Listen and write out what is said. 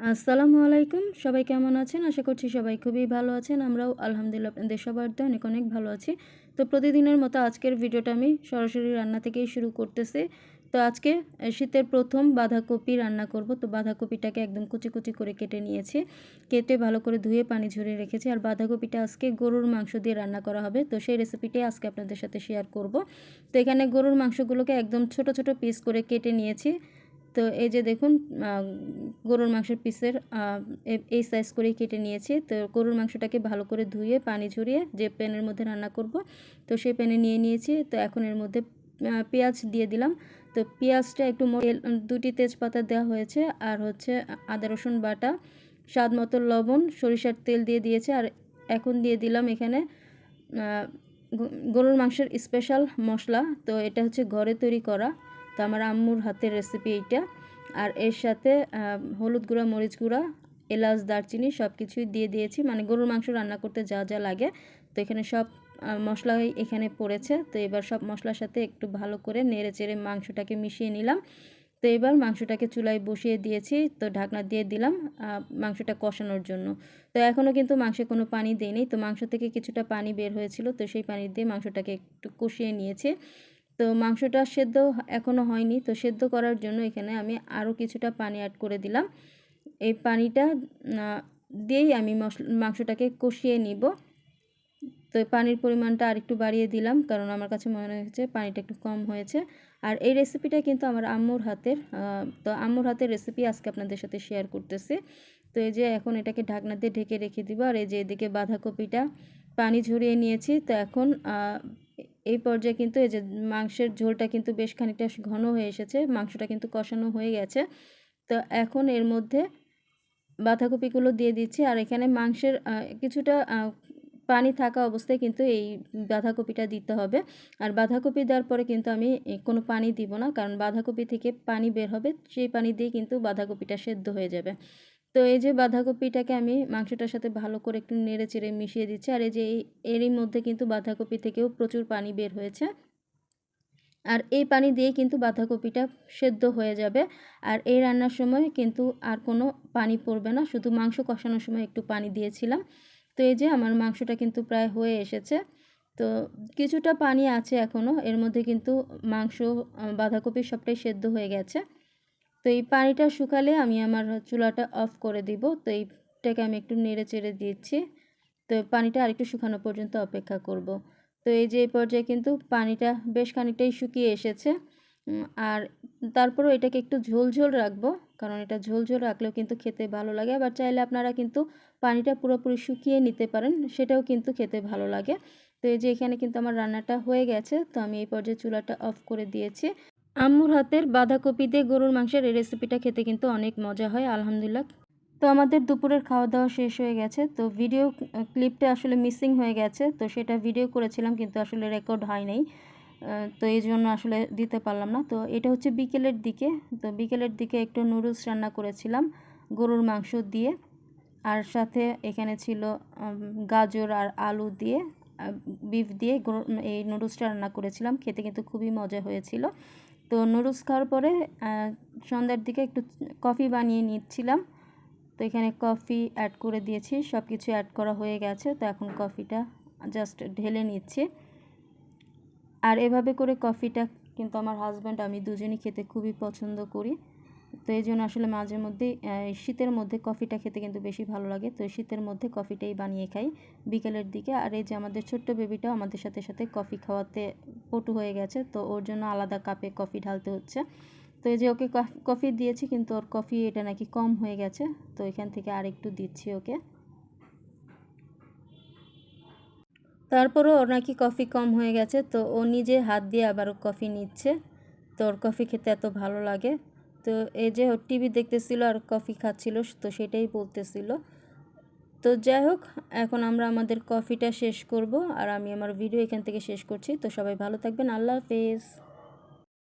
আসসালামু আলাইকুম। সবাই কেমন আছেন? আশা করছি সবাই খুবই ভালো আছেন। আমরাও আলহামদুলিল্লাহ আপনাদের সবার দোয়ায় অনেক অনেক ভালো আছি। তো প্রতিদিনের মতো আজকের ভিডিওটা আমি সরাসরি রান্না থেকেই শুরু করতেছি। তো আজকে শীতের প্রথম বাঁধাকপি রান্না করব। তো বাঁধাকপিটাকে একদম কুচি কুচি করে কেটে নিয়েছি। কেটে ভালো করে ধুয়ে পানি ঝরিয়ে রেখেছি। আর বাঁধাকপিটা আজকে গরুর মাংস দিয়ে রান্না করা হবে। তো সেই রেসিপিটাই আজকে আপনাদের সাথে শেয়ার করব। তো এখানে গরুর মাংসগুলোকে একদম ছোট ছোট পিস করে কেটে নিয়েছি। তো এই যে দেখুন গরুর মাংসের পিসের এই সাইজ করেই কেটে নিয়েছি। তো গরুর মাংসটাকে ভালো করে ধুয়ে, পানি ঝরিয়ে যে প্যানের মধ্যে রান্না করব, তো সেই প্যানে নিয়ে নিয়েছি। তো এখন এর মধ্যে পেঁয়াজ দিয়ে দিলাম। তো পেঁয়াজটা একটু দুটি তেজপাতা দেওয়া হয়েছে। আর হচ্ছে আদা, রসুন বাটা, স্বাদ মতো লবণ, সরিষার তেল দিয়ে দিয়েছে। আর এখন দিয়ে দিলাম এখানে গরুর মাংসের স্পেশাল মশলা। তো এটা হচ্ছে ঘরে তৈরি করা তো আমার আম্মুর হাতের রেসিপি এইটা। আর এর সাথে হলুদ গুঁড়া, মরিচ গুঁড়া, এলাচ, দারচিনি সব কিছুই দিয়ে দিয়েছি। মানে গরুর মাংস রান্না করতে যা যা লাগে। তো এখানে সব মশলাই এখানে পড়েছে। তো এবার সব মশলার সাথে একটু ভালো করে নেড়ে চেড়ে মাংসটাকে মিশিয়ে নিলাম। তো এবার মাংসটাকে চুলায় বসিয়ে দিয়েছি। তো ঢাকনা দিয়ে দিলাম মাংসটা কষানোর জন্য। তো এখনও কিন্তু মাংসে কোনো পানি দেয়নি তো মাংস থেকে কিছুটা পানি বের হয়েছিল। তো সেই পানি দিয়ে মাংসটাকে একটু কষিয়ে নিয়েছে। তো মাংসটা সেদ্ধ এখনও হয়নি। তো সেদ্ধ করার জন্য এখানে আমি আরও কিছুটা পানি অ্যাড করে দিলাম। এই পানিটা দিয়েই আমি মাংসটাকে কষিয়ে নিব। তো পানির পরিমাণটা আরেকটু বাড়িয়ে দিলাম, কারণ আমার কাছে মনে হয়েছে পানিটা একটু কম হয়েছে। আর এই রেসিপিটা কিন্তু আমার আম্মুর হাতের তো আম্মুর হাতের রেসিপি আজকে আপনাদের সাথে শেয়ার করতেছি। তো এই যে এখন এটাকে ঢাকনা দিয়ে ঢেকে রেখে দিব। আর এই যে এদিকে বাঁধাকপিটা পানি ঝরিয়ে নিয়েছি। তো এখন এই পর্যায়ে কিন্তু এই যে মাংসের ঝোলটা কিন্তু বেশ খানিকটা ঘন হয়ে এসেছে, মাংসটা কিন্তু কষানো হয়ে গেছে। তো এখন এর মধ্যে বাঁধাকপিগুলো দিয়ে দিচ্ছি আর এখানে মাংসের কিছুটা পানি থাকা অবস্থায় কিন্তু এই বাঁধাকপিটা দিতে হবে। আর বাঁধাকপি দেওয়ার পরে কিন্তু আমি কোনো পানি দিব না, কারণ বাঁধাকপি থেকে পানি বের হবে, সেই পানি দিয়ে কিন্তু বাঁধাকপিটা সেদ্ধ হয়ে যাবে। তো এই যে বাঁধাকপিটাকে আমি মাংসটার সাথে ভালো করে একটু নেড়ে চেড়ে মিশিয়ে দিচ্ছি। আর এই যে এরই মধ্যে কিন্তু বাঁধাকপি থেকেও প্রচুর পানি বের হয়েছে। আর এই পানি দিয়ে কিন্তু বাঁধাকপিটা সেদ্ধ হয়ে যাবে। আর এই রান্নার সময় কিন্তু আর কোনো পানি পড়বে না, শুধু মাংস কষানোর সময় একটু পানি দিয়েছিলাম। তো এই যে আমার মাংসটা কিন্তু প্রায় হয়ে এসেছে। তো কিছুটা পানি আছে এখনও এর মধ্যে কিন্তু মাংস, বাঁধাকপি সবটাই সেদ্ধ হয়ে গেছে। তো এই পানিটা শুকালে আমি আমার চুলাটা অফ করে দিব। তো এইটাকে আমি একটু নেড়ে চেড়ে দিচ্ছি। তো পানিটা আরেকটু শুকানো পর্যন্ত অপেক্ষা করব। তো এই যে এই পর্যায়ে কিন্তু পানিটা বেশ খানিকটাই শুকিয়ে এসেছে। আর তারপরেও এটাকে একটু ঝোল ঝোল রাখব, কারণ এটা ঝোল ঝোল রাখলেও কিন্তু খেতে ভালো লাগে। আবার চাইলে আপনারা কিন্তু পানিটা পুরোপুরি শুকিয়ে নিতে পারেন, সেটাও কিন্তু খেতে ভালো লাগে। তো এই যে এখানে কিন্তু আমার রান্নাটা হয়ে গেছে, তো আমি এই পর্যায়ে চুলাটা অফ করে দিয়েছি। আম্মুর হাতের বাঁধাকপি দিয়ে গরুর মাংসের এই রেসিপিটা খেতে কিন্তু অনেক মজা হয়, আলহামদুলিল্লাহ। তো আমাদের দুপুরের খাওয়া দাওয়া শেষ হয়ে গেছে। তো ভিডিও ক্লিপটা আসলে মিসিং হয়ে গেছে। তো সেটা ভিডিও করেছিলাম কিন্তু আসলে রেকর্ড হয় নাই। তো এই জন্য আসলে দিতে পারলাম না। তো এটা হচ্ছে বিকেলের দিকে। তো বিকেলের দিকে একটু নুডলস রান্না করেছিলাম গরুর মাংস দিয়ে। আর সাথে এখানে ছিল গাজর আর আলু দিয়ে বিফ দিয়ে এই নুডলসটা রান্না করেছিলাম। খেতে কিন্তু খুবই মজা হয়েছিল। তো নুডলস খাওয়ার পরে সন্ধ্যার দিকে একটু কফি বানিয়ে নিচ্ছিলাম। তো এখানে কফি অ্যাড করে দিয়েছি সব কিছু অ্যাড করা হয়ে গেছে। তো এখন কফিটা জাস্ট ঢেলে নিচ্ছি। আর এভাবে করে কফিটা কিন্তু আমার হাজব্যান্ড আমি দুজনই খেতে খুবই পছন্দ করি। তো এই জন্য আসলে মাঝে মধ্যেই শীতের মধ্যে কফিটা খেতে কিন্তু বেশি ভালো লাগে। তো শীতের মধ্যে কফিটাই বানিয়ে খাই বিকেলের দিকে। আর এই যে আমাদের ছোট্ট বেবিটাও আমাদের সাথে সাথে কফি খাওয়াতে পটু হয়ে গেছে, তো ওর জন্য আলাদা কাপে কফি ঢালতে হচ্ছে। তো এই যে ওকে কফি দিয়েছি কিন্তু ওর কফি এটা নাকি কম হয়ে গেছে, তো এখান থেকে আর একটু দিচ্ছি ওকে। তারপরও ওর নাকি কফি কম হয়ে গেছে, তো ও নিজে হাত দিয়ে আবারও কফি নিচ্ছে। তো ওর কফি খেতে এত ভালো লাগে। তো এই যে টিভি দেখতেছিল আর কফি খাচ্ছিল, তো সেটাই বলতেছিল। তো যাই হোক, এখন আমরা আমাদের কফিটা শেষ করব আর আমি আমার ভিডিও এখান থেকে শেষ করছি। তো সবাই ভালো থাকবেন, আল্লাহ হাফেজ।